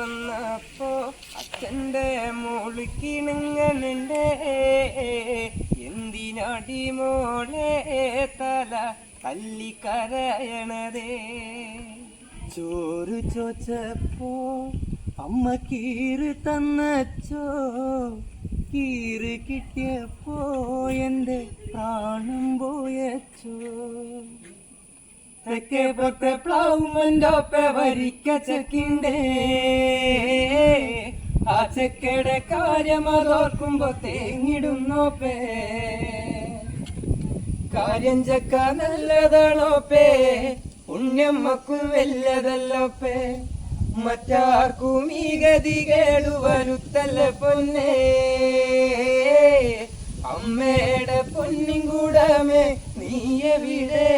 വന്നപ്പോ അച്ഛന്റെ മുളിക്കിണുങ്ങനെ എന്തിനാടി മോളെ തല തല്ലിക്കരയണതേ ചോറ് ചോച്ചപ്പോ അമ്മ കീറ് തന്നച്ചോ? കീറ് കിട്ടിയപ്പോ എന്റെ പ്രാണം പോയച്ചോ? തെക്കേ പൊത്തെ പ്ലൗമന്റൊപ്പെ വരിക്ക ചെക്കിണ്ടേ ആ കാര്യമതോർക്കുമ്പോ കാര്യം അതോർക്കുമ്പോ തേങ്ങിടുന്നോപ്പേ കാര്യം ചക്ക നല്ലതാണോ നല്ലതാണോപ്പേ പുണ്യമ്മക്കും വല്ലതല്ലോപ്പേ മറ്റാർക്കും ഈ ഗതി കേടുവരുത്തല്ല പൊന്നേ. അമ്മയുടെ പൊന്നിൻ കൂടമേ നീ എവിടെ?